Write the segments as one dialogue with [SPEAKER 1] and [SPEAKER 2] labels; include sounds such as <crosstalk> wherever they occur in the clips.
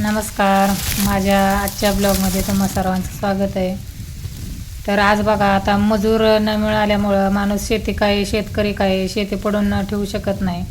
[SPEAKER 1] नमस्कार. माझ्या आजच्या ब्लॉगमध्ये तुम्हा सर्वांचं स्वागत आहे. तर आज बघा आता मजूर न मिळाल्यामुळं माणूस शेती काय शेतकरी काय शेती पडून न ठेवू शकत नाही.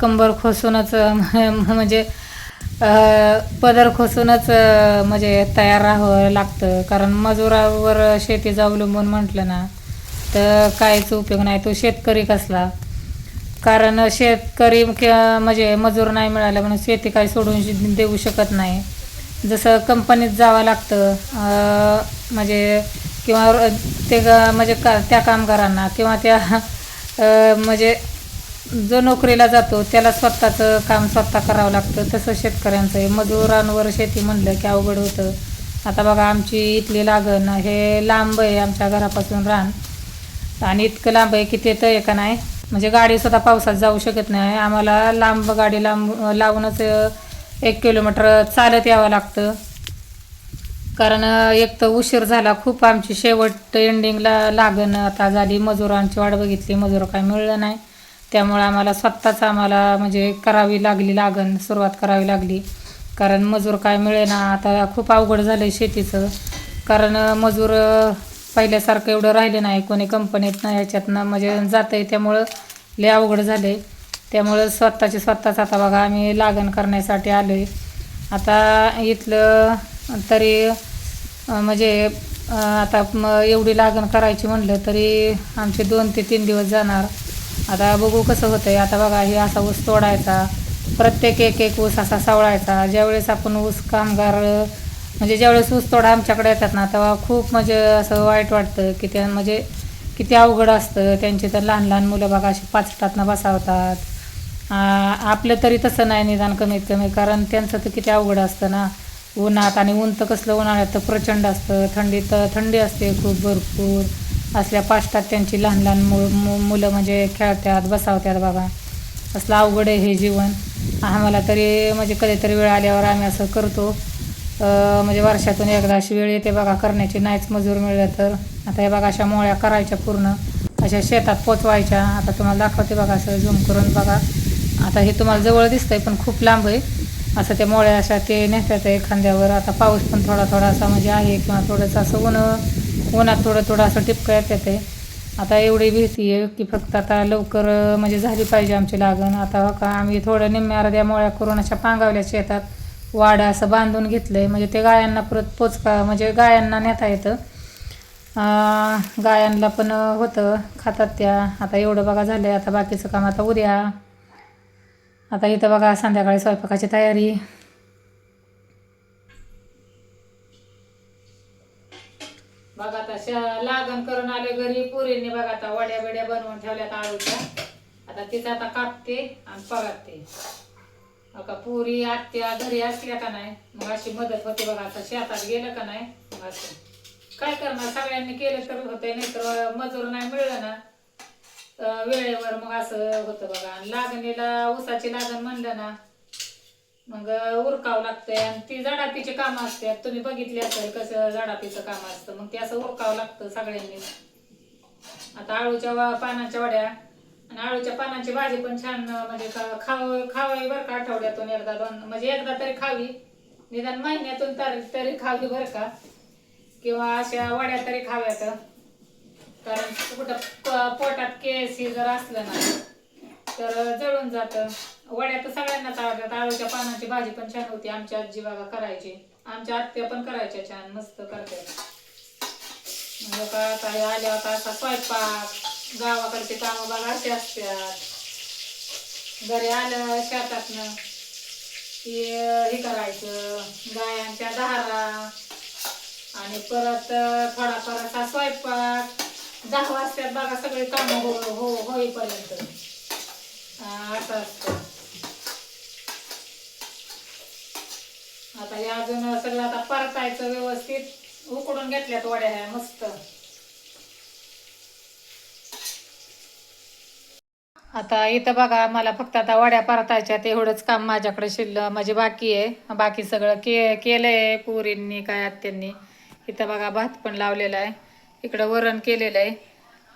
[SPEAKER 1] कंबर खोसूनच <laughs> म्हणजे पदर खोसूनच म्हणजे तयार राहावं लागतं. कारण मजुरावर शेतीचं अवलंबून म्हटलं ना तर काहीच उपयोग नाही. तो शेतकरी कसला? कारण शेतकरी म्हणजे मजूर नाही मिळाला म्हणून शेती काही सोडून देऊ शकत नाही. जसं कंपनीत जावं लागतं म्हणजे किंवा ते ग- म्हणजे का त्या कामगारांना किंवा त्या म्हणजे जो नोकरीला जातो त्याला स्वतःचं काम स्वतः करावं लागतं. तसं शेतकऱ्यांचं आहे. मजुरांवर शेती म्हणलं की अवघड होतं. आता बघा आमची इथली लागण हे लांब आहे आमच्या घरापासून रान. आणि इतकं लांब आहे की ते तर एका नाही. म्हणजे गाडी सुद्धा पावसात जाऊ शकत नाही. आम्हाला लांब गाडी लांब लावूनच एक किलोमीटर चालत यावं लागतं. कारण एक तर उशीर झाला खूप. आमची शेवट एंडिंगला लागण आता झाली. मजुरांची वाट बघितली. मजूर काय मिळलं नाही. त्यामुळं आम्हाला स्वतःच आम्हाला म्हणजे करावी लागली लागण सुरुवात करावी लागली. कारण मजूर काय मिळेना. आता खूप अवघड झालं आहे शेतीचं. कारण मजूर पहिल्यासारखं एवढं राहिले नाही कोणी कंपनीत नाही ह्याच्यातनं म्हणजे जातं आहे त्यामुळं लय अवघड झाले त्यामुळं स्वतःचे स्वतःच आता बघा आम्ही लागण करण्यासाठी आलो आहे आता इथलं तरी म्हणजे आता मग एवढी लागण करायची म्हणलं तरी आमचे दोन ते तीन दिवस जाणार. आता बघू कसं होतं आहे आता बघा हे असा ऊस तोडायचा प्रत्येक एक एक ऊस असा सावळायचा. ज्यावेळेस आपण ऊस कामगार म्हणजे ज्यावेळेस ऊस आमच्याकडे येतात ना तेव्हा खूप म्हणजे असं वाईट वाटतं की त्या म्हणजे किती अवघड असतं. त्यांचे तर लहान लहान मुलं बघा अशी पाचटातनं बसावतात. आपलं तरी तसं नाही निदान कमीत कमी कारण त्यांचं तर किती अवघड असतं ना. उन्हात आणि ऊन तर कसलं उन्हाळ्यात तर प्रचंड असतं. थंडीत तर थंडी असते खूप भरपूर. असल्या पाचटात त्यांची लहान लहान मु मु- मुलं म्हणजे खेळतात बसावतात बघा असलं अवघड आहे हे जीवन. आम्हाला तरी म्हणजे कधीतरी वेळ आल्यावर आम्ही असं करतो. म्हणजे वर्षातून एकदा अशी वेळ येते बघा करण्याची नाहीच मजूर मिळलं तर. आता हे बघा अशा मोळ्या करायच्या पूर्ण. अशा शेतात पोचवायच्या. आता तुम्हाला दाखवते बघा असं झूम करून बघा. आता हे तुम्हाला जवळ दिसतंय पण खूप लांब आहे. असं त्या मोळ्या अशा ते नेतात आहे खांद्यावर आता पाऊस पण थोडा थोडा असा म्हणजे आहे किंवा थोडंसं असं ऊन उन्हात थोडं थोडं असं टिपकं येत आहे आता एवढी भीती आहे की फक्त आता लवकर म्हणजे झाली पाहिजे आमची लागण. आता का आम्ही थोडं निम्म्या अर्ध्या मोळ्या करून अशा पांगावल्या शेतात. वाडा असं बांधून घेतलं आहे म्हणजे ते गायांना परत पोचका म्हणजे गायांना नेता येतं. गायांना पण होतं. खातात त्या. आता एवढं बघा झालं आहे आता बाकीचं काम आता उद्या. आता इथं बघा संध्याकाळी स्वयंपाकाची तयारी. बघा आता श- लागण करून आले घरी. पुरींनी बघा आता वड्या बिड्या बनवून ठेवल्यात आळूच्या. आता तिथं आता कापते आणि पगारते. बघा पुरी आत्या घरी असल्या का नाही? मग अशी मदत होते बघा आता शेतात गेलं का नाही? मग असं. काय करणार? सगळ्यांनी केलं तर होते नाही तर मजूर नाही मिळलं ना वेळेवर मग असं होतं बघा. आणि लागणीला ऊसाची लागण म्हणलं ना मग उरकावं लागतंय. आणि ती जडापीची कामं असतात. तुम्ही बघितली असेल कसं जडापीचं काम असतं. मग ते असं उरकावं लागतं सगळ्यांनी. आता आळूच्या वा- पानाच्या वड्या आणि आळूच्या पानांची भाजी पण छान म्हणजे खा- खाव खावावी बरं का आठवड्यातून एकदा दोन म्हणजे एकदा तरी खावी. निदान महिन्यातून तरी तरी खावी बरं का. किंवा अशा वड्या तरी खाव्यात. कारण कुठं प- पोटात केस हे जर असलं ना तर जळून जातं. वड्या तर सगळ्यांनाच आवडतात. आळूच्या पानांची भाजी पण छान होती. आमची आजी बाबा करायची. आमच्या आत्या पण करायच्या छान मस्त करतात. म्हणजे का आता आल्या होता असा स्वयंपाक. गावाकडचे कामं बघा असे असतात. घरी आलं शेतातनं की हे करायचं गायांच्या दहारा आणि परत थोडाफार असा स्वयंपाक. दहा वाजतात बघा सगळे कामं हो हो होईपर्यंत. असं असतं. आता हे अजून सगळं आता परतायचं व्यवस्थित. उकडून घेतल्यात वड्या ह्या मस्त. आता इथं बघा मला फक्त आता वड्या परतायच्या एवढंच काम माझ्याकडे शिल्लक म्हणजे बाकी आहे. बाकी सगळं के केलंय पुरींनी काय आत्यांनी. इथं बघा भात पण लावलेला आहे. इकडं वरण केलेलं आहे.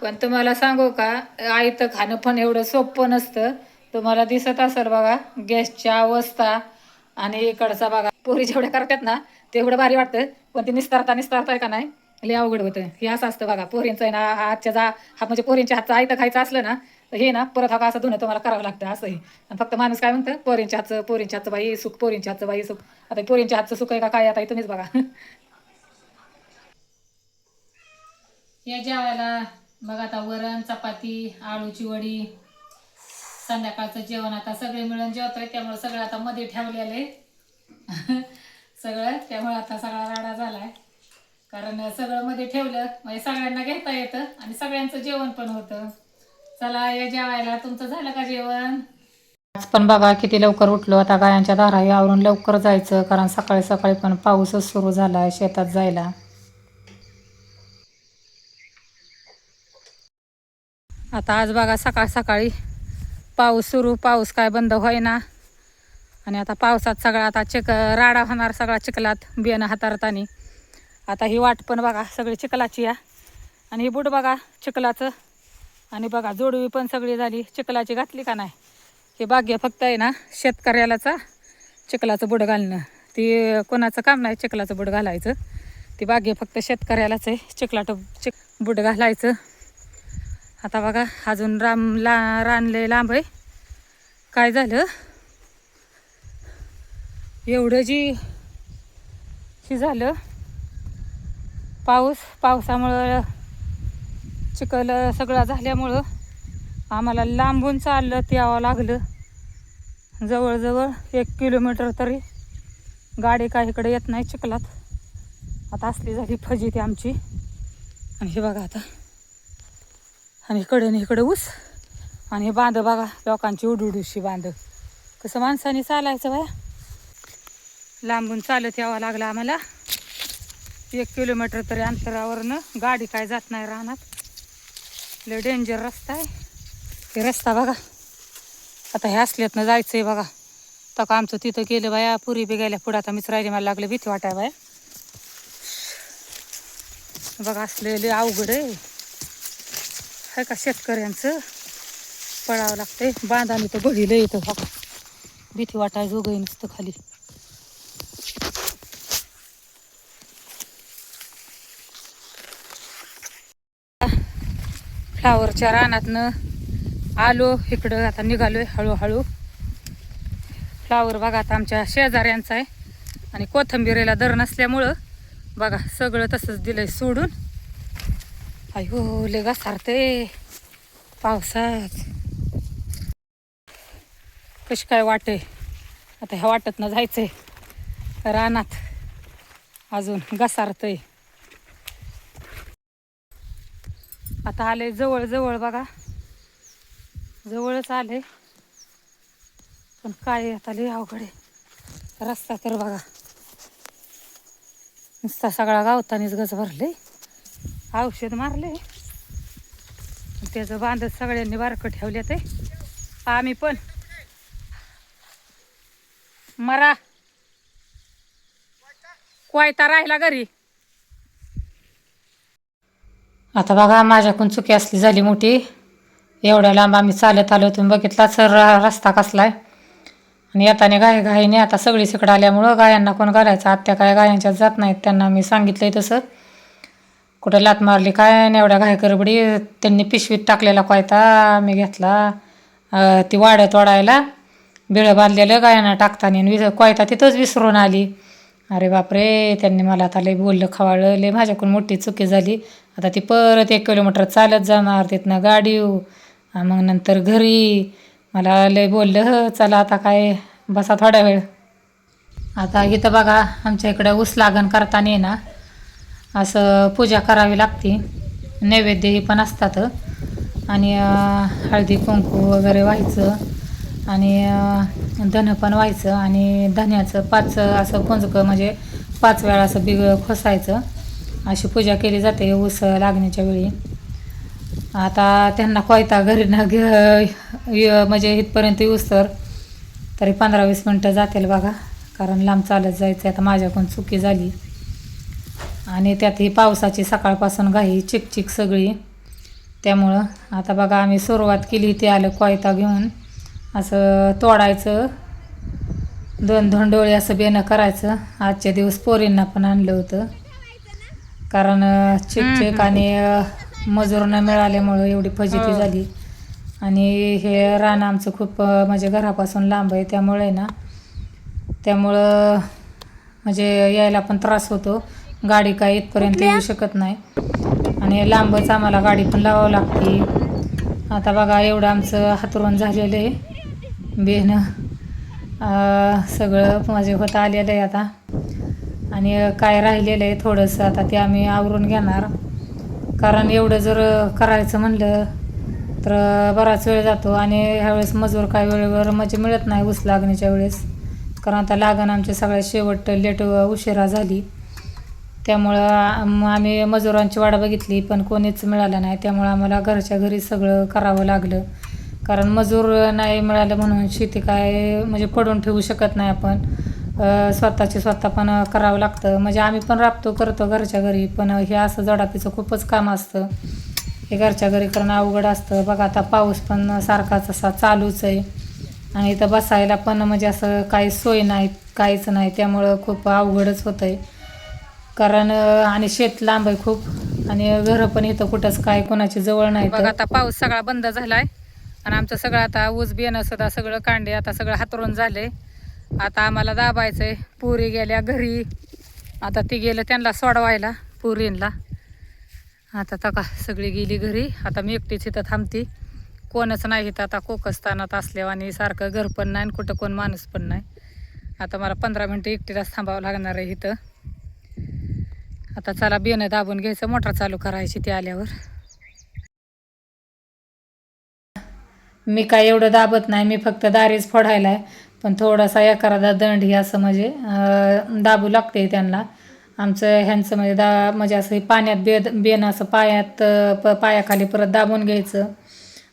[SPEAKER 1] पण तुम्हाला सांगू का आईतं खाणं पण एवढं सोपं नसतं. तुम्हाला दिसत असेल बघा गॅसची अवस्था. आणि इकडचा बघा पोरी जेवढ्या करतात ना तेवढं भारी वाटतं. पण ते निस्तारता निस्तारताय का नाही? लय अवघड होतं. हे असं असतं बघा पोरींचं आहे ना हातच्या जा हा म्हणजे पोरींच्या हातचा आयतं खायचं असलं ना तर हे ना परत हा असं धुणं तुम्हाला करावं लागतं असं आणि फक्त माणूस काय म्हणतं पोरींच्या हातचं पोरींच्या हातचं बाई सुख पोरींच्या हातचं बाई सुख. आता पोरींच्या हातचं सुख आहे का काय आता तुम्हीच बघा. <laughs> या जेवायला. बघा आता वरण चपाती आळूची वडी. संध्याकाळचं जेवण आता सगळे मिळून जेवतोय त्यामुळे सगळं आता मध्ये ठेवलेलं आहे. <laughs> सगळं त्यामुळे आता सगळा राडा झालाय. कारण सगळं मध्ये ठेवलं म्हणजे सगळ्यांना घेता येतं आणि सगळ्यांचं जेवण पण होतं. चला या जेवायला. तुमचं झालं का जेवण? आज पण बघा किती लवकर उठलो. आता गायांच्या दाराही आवरून लवकर जायचं कारण सकाळी सकाळी पण पाऊसच सुरू झाला आहे शेतात जायला. आता आज बघा सकाळ सकाळी पाऊस सुरू. पाऊस काय बंद होईना. आणि आता पावसात सगळा आता चिक राडा होणार सगळा चिखलात बियाणं हाताळतानी आता ही वाट पण बघा सगळी चिखलाची या आणि ही बूट बघा चिखलाचं. आणि बघा जोडवी पण सगळी झाली. चिखलाची घातली का नाही? हे भाग्य फक्त आहे ना शेतकऱ्यालाचा चिखलाचं बुड घालणं. ती कोणाचं काम नाही चिखलाचं बुड घालायचं. ती भाग्य फक्त शेतकऱ्यालाच आहे चिखलाट चिक बुड घालायचं. आता बघा अजून राम ला रानले लांब आहे. काय झालं? एवढं जी हे झालं. पाऊस पावसामुळं चिखल सगळं झाल्यामुळं आम्हाला लांबून चाललं यावं लागलं. जवळजवळ एक किलोमीटर तरी गाडी काय इकडे येत नाही चिखलात. आता असली झाली फजिती आमची. आणि हे बघा आता. आणि इकडे आणि इकडे ऊस. आणि हे बांध बघा लोकांची उडुडूशी बांध. कसं माणसाने चालायचं बाया. लांबून चालत यावं लागलं आम्हाला. एक किलोमीटर तरी अंतरावरनं गाडी काय जात नाही राहणार लय डेंजर रस्ता आहे. हे रस्ता बघा. आता हे असल्यातनं जायचं आहे बघा. तर का आमचं तिथं गेलं बाया पुरी बी गेल्या पुढं आता मीच राहिले मला लागलं भीती वाटाय बाया. बघा असलेले अवघड आहे. का शेतकऱ्यांचं? पळावं लागतंय. बांधाने तर बघिलं येतं बघा. भीती वाटाय जोगही नुसतं खाली. फ्लावरच्या रानातनं आलो इकडं आता निघालो आहे हळूहळू. फ्लावर बघा आता आमच्या शेजाऱ्यांचा आहे. आणि कोथंबिरीला दर नसल्यामुळं बघा सगळं तसंच दिलंय सोडून. अयो ले घसारते पावसात. कशी काय वाटे आता ह्या वाटतनं जायचंय. रानात अजून घसारतंय. आता आले जवळ जवळ बघा. जवळच आले. पण काय आहे आता लय अवघड आहे. रस्ता तर बघा. नुसता सगळा गावतानीच गज भरले. औषध मारले. त्याचं बांधत सगळ्यांनी बारकं ठेवले ते आम्ही पण. मरा. कोयता राहिला घरी. आता बघा माझ्याकडून चुकी असली झाली मोठी. एवढ्या लांब आम्ही चालत आलो तुम्ही बघितला सर रस्ता कसलाय. आणि येताने गाय गायीने आता सगळी सिकडं आल्यामुळं गायांना कोण घालायचं? आत्या काय गायांच्यात जात नाहीत त्यांना मी आहे तसं. कुठं लात मारली काय आणि एवढ्या घाय करबडी त्यांनी पिशवीत टाकलेला कोयता मी घेतला. ती वाड्यात वाढायला बिळं बांधलेलं गायांना टाकताना आणि विज कोयता तिथंच विसरून आली. अरे बापरे त्यांनी मला आता लय बोललं खवाळलं लय माझ्याकडून मोठी चुकी झाली. आता ती परत एक किलोमीटर चालत जाणार तिथनं गाडी मग नंतर घरी. मला लय बोललं "ह, चला आता काय बसा थोडा वेळ. आता इथं बघा आमच्या इकडं ऊस लागण करताना ना असं पूजा करावी लागते. नैवेद्यही पण असतात. आणि हळदी कुंकू वगैरे व्हायचं. आणि धन धनं पण व्हायचं. आणि धन्याचं पाच असं पुंजकं म्हणजे पाच वेळा असं बिग खोसायचं. अशी पूजा केली जाते ऊस लागण्याच्या वेळी. आता त्यांना कोयता घरी ना घे म्हणजे इथपर्यंत ऊस तर तरी पंधरा वीस मिनटं जातील बघा. कारण लांब चालत जायचं आता माझ्याकडून चुकी झाली. आणि त्यात ही पावसाची सकाळपासून घाई चिकचिक सगळी. त्यामुळं आता बघा आम्ही सुरुवात केली ते आलं कोयता घेऊन. असं तोडायचं. दोन दोन डोळे असं बेणं करायचं. आजच्या दिवस पोरींना पण आणलं होतं. कारण चिकचिक आणि मजूर न मिळाल्यामुळं एवढी फजिती
[SPEAKER 2] हो.
[SPEAKER 1] झाली. आणि हे रान आमचं खूप म्हणजे घरापासून लांब आहे. त्यामुळे ना त्यामुळं म्हणजे यायला पण त्रास होतो. गाडी काय इथपर्यंत येऊ शकत नाही. आणि लांबच आम्हाला गाडी पण लावावं लागते. आता बघा एवढं आमचं हातरून झालेलं आहे. बेनं सगळं माझे होत आलेलं आहे आता. आणि काय राहिलेलं आहे थोडंसं आता ते आम्ही आवरून घेणार. कारण एवढं जर करायचं म्हणलं तर बराच वेळ जातो आणि ह्यावेळेस मजूर काय वेळेवर म्हणजे मिळत नाही ऊस लागण्याच्या वेळेस. कारण आता लागण आमच्या सगळ्या शेवट लेट उशिरा झाली. त्यामुळं आम्ही मजुरांची वाट बघितली पण कोणीच मिळालं नाही. त्यामुळं आम्हाला घरच्या घरी सगळं करावं लागलं. कारण मजूर नाही मिळालं म्हणून शेती काय म्हणजे पडून ठेवू शकत नाही आपण. स्वतःची स्वतः पण करावं लागतं. म्हणजे आम्ही पण राबतो करतो घरच्या घरी पण हे असं जडापीचं खूपच काम असतं. हे घरच्या घरी करणं अवघड असतं. बघा आता पाऊस पण सारखाच असा चालूच आहे. आणि इथं बसायला पण म्हणजे असं काही सोय नाही काहीच नाही. त्यामुळं खूप अवघडच होतं आहे कारण आणि शेत लांब आहे खूप. आणि घरं पण इथं कुठंच काय कोणाची जवळ नाही
[SPEAKER 2] बघ आता पाऊस सगळा बंद झालाय. आणि आमचं सगळं आता ऊस बियाणं सुद्धा सगळं कांडे आता सगळं हातरून झालंय. आता आम्हाला दाबायचं आहे पुरी गेल्या घरी. आता ती गेलं त्यांना सोडवायला पुरींला. आता तका सगळी गेली घरी. आता मी एकटीच इथं थांबती. कोणच नाही इथं. आता कोकस्थानात असल्यावानी सारखं घर पण नाही आणि कुठं कोण माणूस पण नाही. आता मला पंधरा मिनटं एकटीलाच थांबावं लागणार आहे इथं. आता चला बेनं दाबून घ्यायचं. मोटर चालू करायची ती आल्यावर.
[SPEAKER 1] मी काय एवढं दाबत नाही. मी फक्त दारीच फोडायला आहे पण थोडासा एखादा दंड ही असं म्हणजे दाबू लागते त्यांना. आमचं ह्यांचं म्हणजे दा म्हणजे असं पाण्यात बेद बेन असं पायात प पायाखाली परत दाबून घ्यायचं.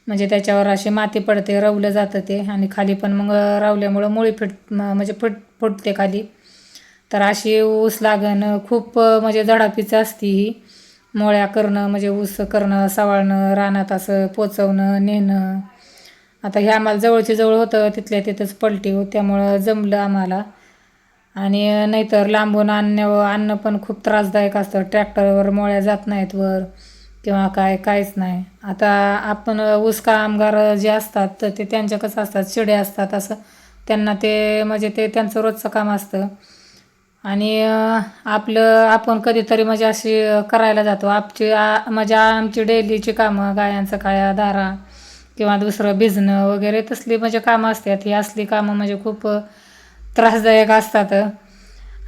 [SPEAKER 1] म्हणजे त्याच्यावर अशी माती पडते रवलं जातं ते. आणि खाली पण मग रवल्यामुळं मुळी फिट म्हणजे फुट फुटते खाली. तर अशी ऊस लागण खूप म्हणजे झडापीच असते ही. मोळ्या करणं म्हणजे ऊस करणं सावळणं रानात असं पोचवणं नेणं. आता हे आम्हाला जवळचे जवळ होतं तिथल्या तिथंच पलटी हो त्यामुळं जमलं आम्हाला. आणि नाहीतर लांबून आणण्यावर आणणं पण खूप त्रासदायक असतं. ट्रॅक्टरवर मोळ्या जात नाहीत वर किंवा काय काहीच नाही. आता आपण ऊस कामगार जे असतात तर ते त्यांच्या कसं असतात चिडे असतात असं. त्यांना ते म्हणजे ते त्यांचं रोजचं काम असतं. आणि आपलं आपण कधीतरी म्हणजे अशी करायला जातो. आपची आ- म्हणजे आमची डेलीची कामं गायांचं काळ्या दारा किंवा दुसरं भिजणं वगैरे तसली म्हणजे कामं असतात. ही असली कामं म्हणजे खूप त्रासदायक असतात.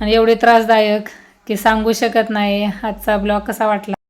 [SPEAKER 1] आणि एवढी त्रासदायक की सांगू शकत नाही. आजचा ब्लॉग कसा वाटला?